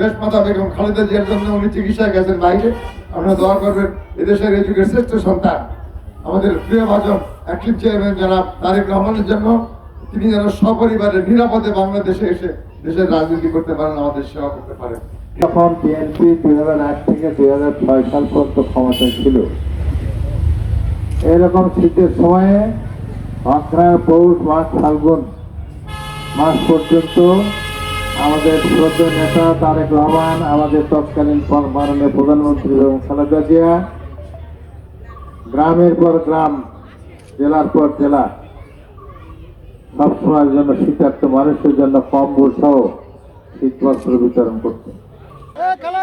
দেশ মাতা বেগম খালেদা জিয়ার জন্য উনি চিকিৎসায় গেছেন বাইরে। আপনারা দোয়া করবেন, এদেশের যুগের শ্রেষ্ঠ সন্তান, আমাদের প্রিয় ভাজন অ্যাক্টিভ চেয়ারম্যান জনাব তারেক রহমানের জন্য, তিনি যেন সপরিবারে, নিরাপদে বাংলাদেশে এসে দেশের রাজনীতি করতে পারেন, আমাদের সেবা করতে পারেন। যখন বিএনপি দুই হাজার আট থেকে দুই হাজার ছয় সাল পর্যন্ত ক্ষমতায় ছিল, এরকম শীতের সময়ে অগ্রায় পৌষ মাস ফাল্গুন মাস পর্যন্ত আমাদের শ্রদ্ধ নেতা তারেক রহমান, আমাদের তৎকালীন মাননীয় প্রধানমন্ত্রী এবং খালেদা জিয়া, গ্রামের পর গ্রাম, জেলার পর জেলা। সবসময়ের জন্য শীতার্থ মানুষের জন্য কম্বল সহ শীতবস্ত্র বিতরণ করতেন খেলা